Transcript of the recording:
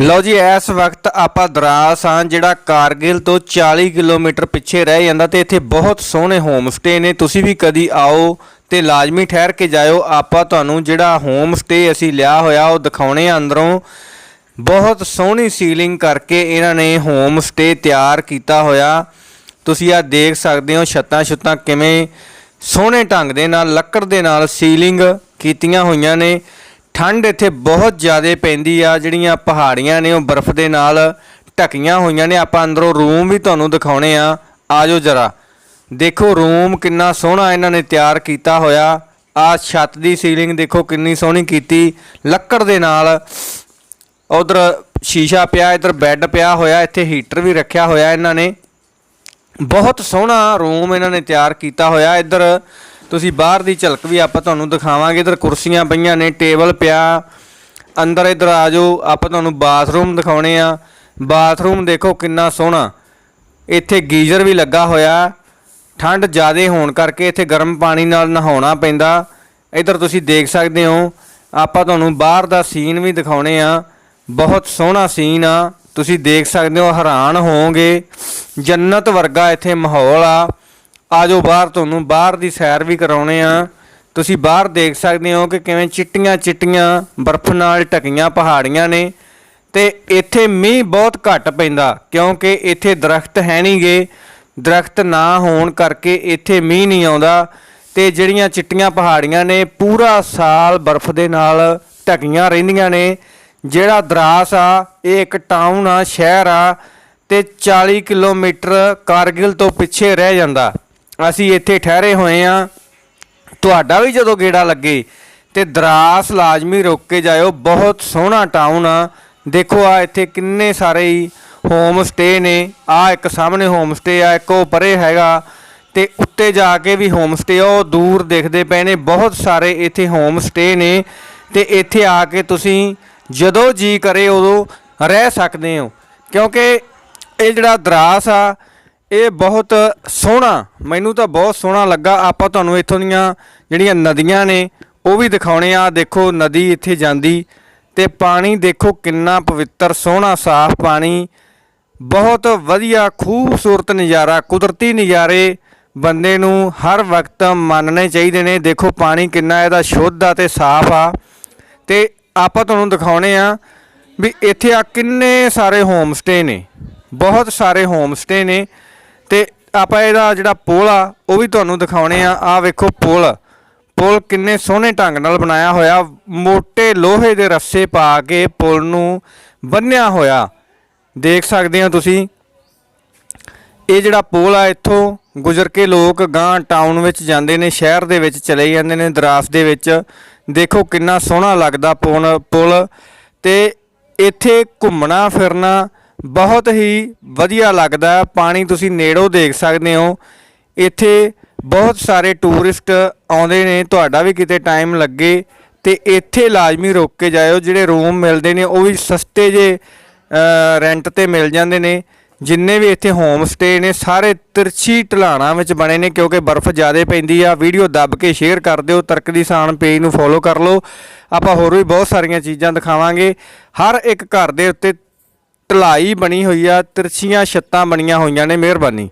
ਲਓ ਜੀ, ਇਸ ਵਕਤ ਆਪਾਂ ਦਰਾਸ ਹਾਂ, ਜਿਹੜਾ ਕਾਰਗਿਲ ਤੋਂ 40 ਕਿਲੋਮੀਟਰ ਪਿੱਛੇ ਰਹਿ ਜਾਂਦਾ ਤੇ ਇੱਥੇ ਬਹੁਤ ਸੋਹਣੇ ਹੋਮ ਸਟੇ ਨੇ। ਤੁਸੀਂ ਵੀ ਕਦੀ ਆਓ ਤੇ ਲਾਜ਼ਮੀ ਠਹਿਰ ਕੇ ਜਾਇਓ। ਆਪਾਂ ਤੁਹਾਨੂੰ ਜਿਹੜਾ ਹੋਮ ਸਟੇ ਅਸੀਂ ਲਿਆ ਹੋਇਆ, ਉਹ ਦਿਖਾਉਣੇ ਆ ਅੰਦਰੋਂ। ਬਹੁਤ ਸੋਹਣੀ ਸੀਲਿੰਗ ਕਰਕੇ ਇਹਨਾਂ ਨੇ ਹੋਮ ਸਟੇ ਤਿਆਰ ਕੀਤਾ ਹੋਇਆ। ਤੁਸੀਂ ਆ ਦੇਖ ਸਕਦੇ ਹੋ, ਛੱਤਾਂ ਛੁੱਤਾਂ ਕਿਵੇਂ ਸੋਹਣੇ ਢੰਗ ਦੇ ਨਾਲ, ਲੱਕੜ ਦੇ ਨਾਲ ਸੀਲਿੰਗ ਕੀਤੀਆਂ ਹੋਈਆਂ ਨੇ। ਠੰਡ ਇੱਥੇ ਬਹੁਤ ਜ਼ਿਆਦਾ ਪੈਂਦੀ ਆ, ਜਿਹੜੀਆਂ ਪਹਾੜੀਆਂ ਨੇ ਉਹ ਬਰਫ਼ ਦੇ ਨਾਲ ਢਕੀਆਂ ਹੋਈਆਂ ਨੇ। ਆਪਾਂ ਅੰਦਰੋਂ ਰੂਮ ਵੀ ਤੁਹਾਨੂੰ ਦਿਖਾਉਣੇ ਆ। ਆਜੋ ਜਰਾ। ਦੇਖੋ, ਰੂਮ ਕਿੰਨਾ ਸੋਹਣਾ ਇਹਨਾਂ ਨੇ ਤਿਆਰ ਕੀਤਾ ਹੋਇਆ। ਆ ਛੱਤ ਦੀ ਸੀਲਿੰਗ ਦੇਖੋ ਕਿੰਨੀ ਸੋਹਣੀ ਕੀਤੀ। ਲੱਕੜ ਦੇ ਨਾਲ ਉਧਰ ਸ਼ੀਸ਼ਾ ਪਿਆ, ਇਧਰ ਬੈੱਡ ਪਿਆ ਹੋਇਆ, ਇੱਥੇ ਹੀਟਰ ਵੀ ਰੱਖਿਆ ਹੋਇਆ ਇਹਨਾਂ ਨੇ। ਬਹੁਤ ਸੋਹਣਾ ਰੂਮ ਇਹਨਾਂ ਨੇ ਤਿਆਰ ਕੀਤਾ ਹੋਇਆ। ਇੱਧਰ ਤੁਸੀਂ ਬਾਹਰ ਦੀ ਝਲਕ ਵੀ ਆਪਾਂ ਤੁਹਾਨੂੰ ਦਿਖਾਵਾਂਗੇ। ਇੱਧਰ ਕੁਰਸੀਆਂ ਪਈਆਂ ਨੇ, ਟੇਬਲ ਪਿਆ। ਅੰਦਰ ਇੱਧਰ ਆ ਜਾਓ, ਆਪਾਂ ਤੁਹਾਨੂੰ ਬਾਥਰੂਮ ਦਿਖਾਉਣੇ ਆ। ਬਾਥਰੂਮ ਦੇਖੋ ਕਿੰਨਾ ਸੋਹਣਾ। ਇੱਥੇ ਗੀਜ਼ਰ ਵੀ ਲੱਗਾ ਹੋਇਆ। ਠੰਡ ਜ਼ਿਆਦੇ ਹੋਣ ਕਰਕੇ ਇੱਥੇ ਗਰਮ ਪਾਣੀ ਨਾਲ ਨਹਾਉਣਾ ਪੈਂਦਾ। ਇੱਧਰ ਤੁਸੀਂ ਦੇਖ ਸਕਦੇ ਹੋ, ਆਪਾਂ ਤੁਹਾਨੂੰ ਬਾਹਰ ਦਾ ਸੀਨ ਵੀ ਦਿਖਾਉਣੇ ਆ। ਬਹੁਤ ਸੋਹਣਾ ਸੀਨ ਆ। ਤੁਸੀਂ ਦੇਖ ਸਕਦੇ ਹੋ, ਹੈਰਾਨ ਹੋਵੋਗੇ। ਜੰਨਤ ਵਰਗਾ ਇੱਥੇ ਮਾਹੌਲ ਆ। ਆਜੋ ਬਾਹਰ ਤੁਹਾਨੂੰ, ਬਾਹਰ ਦੀ ਸੈਰ ਵੀ ਕਰਾਉਣੇ ਆ। ਤੁਸੀਂ ਬਾਹਰ ਦੇਖ ਸਕਦੇ ਹੋ ਕਿ ਕਿਵੇਂ ਚਿੱਟੀਆਂ ਚਿੱਟੀਆਂ ਬਰਫ਼ ਨਾਲ ਢਕੀਆਂ ਪਹਾੜੀਆਂ ਨੇ ਤੇ ਇੱਥੇ ਮੀਂਹ ਬਹੁਤ ਘੱਟ ਪੈਂਦਾ ਕਿਉਂਕਿ ਇੱਥੇ ਦਰਖਤ ਹੈ ਨਹੀਂਗੇ ਦਰਖਤ ਨਾ ਹੋਣ ਕਰਕੇ ਇੱਥੇ ਮੀਂਹ ਨਹੀਂ ਆਉਂਦਾ ਤੇ ਜਿਹੜੀਆਂ ਚਿੱਟੀਆਂ ਪਹਾੜੀਆਂ ਨੇ ਪੂਰਾ ਸਾਲ ਬਰਫ਼ ਦੇ ਨਾਲ ਢਕੀਆਂ ਰਹਿੰਦੀਆਂ ਨੇ। ਜਿਹੜਾ ਦਰਾਸ ਆ, ਇਹ ਇੱਕ ਟਾਊਨ ਆ, ਸ਼ਹਿਰ ਆ ਤੇ 40 ਕਿਲੋਮੀਟਰ ਕਾਰਗਿਲ ਤੋਂ ਪਿੱਛੇ ਰਹਿ ਜਾਂਦਾ। ਅਸੀਂ ਇੱਥੇ ਠਹਿਰੇ ਹੋਏ ਆ। ਤੁਹਾਡਾ ਵੀ ਜਦੋਂ ਗੇੜਾ ਲੱਗੇ ਤੇ ਦਰਾਸ ਲਾਜ਼ਮੀ ਰੁਕ ਕੇ ਜਾਇਓ। ਬਹੁਤ ਸੋਹਣਾ ਟਾਊਨ ਆ। ਦੇਖੋ ਆ ਇੱਥੇ ਕਿੰਨੇ ਸਾਰੇ ਹੀ ਹੋਮ ਸਟੇ ਨੇ। ਆ ਇੱਕ ਸਾਹਮਣੇ ਹੋਮ ਸਟੇ ਆ, ਇੱਕ ਉਹ ਪਰੇ ਹੈਗਾ। ਤੇ ਉੱਤੇ ਜਾ ਕੇ ਵੀ ਹੋਮ ਸਟੇ ਉਹ ਦੂਰ ਦਿਖਦੇ ਪਏ ਨੇ। ਬਹੁਤ ਸਾਰੇ ਇੱਥੇ ਹੋਮ ਸਟੇ ਨੇ। ਤੇ ਇੱਥੇ ਆ ਕੇ ਤੁਸੀਂ ਜਦੋਂ ਜੀ ਕਰੇ ਉਦੋਂ ਰਹਿ ਸਕਦੇ ਹੋ। ਕਿਉਂਕਿ ਇਹ ਜਿਹੜਾ ਦਰਾਸ ਆ ਇਹ ਬਹੁਤ ਸੋਹਣਾ, ਮੈਨੂੰ ਤਾਂ ਬਹੁਤ ਸੋਹਣਾ ਲੱਗਾ। ਆਪਾਂ ਤੁਹਾਨੂੰ ਇੱਥੋਂ ਦੀਆਂ ਜਿਹੜੀਆਂ ਨਦੀਆਂ ਨੇ, ਉਹ ਵੀ ਦਿਖਾਉਣੇ ਆ। ਦੇਖੋ, ਨਦੀ ਇੱਥੇ ਜਾਂਦੀ ਤੇ ਪਾਣੀ ਦੇਖੋ ਕਿੰਨਾ ਪਵਿੱਤਰ, ਸੋਹਣਾ, ਸਾਫ਼ ਪਾਣੀ। ਬਹੁਤ ਵਧੀਆ, ਖੂਬਸੂਰਤ ਨਜ਼ਾਰਾ, ਕੁਦਰਤੀ ਨਜ਼ਾਰੇ ਬੰਦੇ ਨੂੰ ਹਰ ਵਕਤ ਮੰਨਣੇ ਚਾਹੀਦੇ ਨੇ। ਦੇਖੋ, ਪਾਣੀ ਕਿੰਨਾ ਇਹਦਾ ਸ਼ੁੱਧ ਆ ਤੇ ਸਾਫ਼ ਆ। ਤੇ ਆਪਾਂ ਤੁਹਾਨੂੰ ਦਿਖਾਉਣੇ ਆ ਵੀ ਇੱਥੇ ਆ ਕਿੰਨੇ ਸਾਰੇ ਹੋਮ ਸਟੇ ਨੇ। ਬਹੁਤ ਸਾਰੇ ਹੋਮ ਸਟੇ ਨੇ। ਤੇ ਆਪਾਂ ਇਹਦਾ ਜਿਹੜਾ ਪੁਲ ਆ, ਉਹ ਵੀ ਤੁਹਾਨੂੰ ਦਿਖਾਉਣੇ ਆ। ਆ ਵੇਖੋ ਪੁਲ। ਪੁਲ ਕਿੰਨੇ ਸੋਹਣੇ ਢੰਗ ਨਾਲ ਬਣਾਇਆ ਹੋਇਆ। ਮੋٹے ਲੋਹੇ ਦੇ ਰੱਸੇ ਪਾ ਕੇ ਪੁਲ ਨੂੰ ਬੰਨਿਆ ਹੋਇਆ। ਦੇਖ ਸਕਦੇ ਹੋ ਤੁਸੀਂ। ਇਹ ਜਿਹੜਾ ਪੁਲ ਆ, ਇੱਥੋਂ ਗੁਜ਼ਰ ਕੇ ਲੋਕ ਗਾਂ ਟਾਊਨ ਵਿੱਚ ਜਾਂਦੇ ਨੇ, ਸ਼ਹਿਰ ਦੇ ਵਿੱਚ ਚਲੇ ਜਾਂਦੇ ਨੇ, ਦਰਾਸ ਦੇ ਵਿੱਚ। ਦੇਖੋ ਕਿੰਨਾ ਸੋਹਣਾ ਲੱਗਦਾ ਪੁਲ ਪੁਲ। ਤੇ ਇੱਥੇ ਘੁੰਮਣਾ ਫਿਰਨਾ ਬਹੁਤ ਹੀ ਵਧੀਆ ਲੱਗਦਾ ਪਾਣੀ ਤੁਸੀਂ ਨੇੜੋਂ ਦੇਖ ਸਕਦੇ ਹੋ। ਇੱਥੇ ਬਹੁਤ ਸਾਰੇ ਟੂਰਿਸਟ ਆਉਂਦੇ ਨੇ। ਤੁਹਾਡਾ ਵੀ ਕਿਤੇ ਟਾਈਮ ਲੱਗੇ ਤੇ ਇੱਥੇ ਲਾਜ਼ਮੀ ਰੁਕ ਕੇ ਜਾਇਓ। ਜਿਹੜੇ ਰੂਮ ਮਿਲਦੇ ਨੇ, ਉਹ ਵੀ ਸਸਤੇ ਜੇ ਰੈਂਟ ਤੇ ਮਿਲ ਜਾਂਦੇ ਨੇ। ਜਿੰਨੇ ਵੀ ਇੱਥੇ ਹੋਮ ਸਟੇ ਨੇ, ਸਾਰੇ ਤਿਰਛੀ ਢਲਾਣਾ ਵਿੱਚ ਬਣੇ ਨੇ, ਕਿਉਂਕਿ ਬਰਫ਼ ਜ਼ਿਆਦਾ ਪੈਂਦੀ ਆ। ਵੀਡੀਓ ਦੱਬ ਕੇ ਸ਼ੇਅਰ ਕਰ ਦਿਓ। ਤਰਕ ਦੀ ਸਾਨ ਪੇਜ ਨੂੰ ਫੋਲੋ ਕਰ ਲਓ। ਆਪਾਂ ਹੋਰ ਵੀ ਬਹੁਤ ਸਾਰੀਆਂ ਚੀਜ਼ਾਂ ਦਿਖਾਵਾਂਗੇ। ਹਰ ਇੱਕ ਘਰ ਦੇ ਉੱਤੇ ਢਲਾਈ ਬਣੀ ਹੋਈ ਆ ਤਿਰਛੀਆਂ ਛੱਤਾਂ ਬਣੀਆਂ ਹੋਈਆਂ ਨੇ ਮਿਹਰਬਾਨੀ।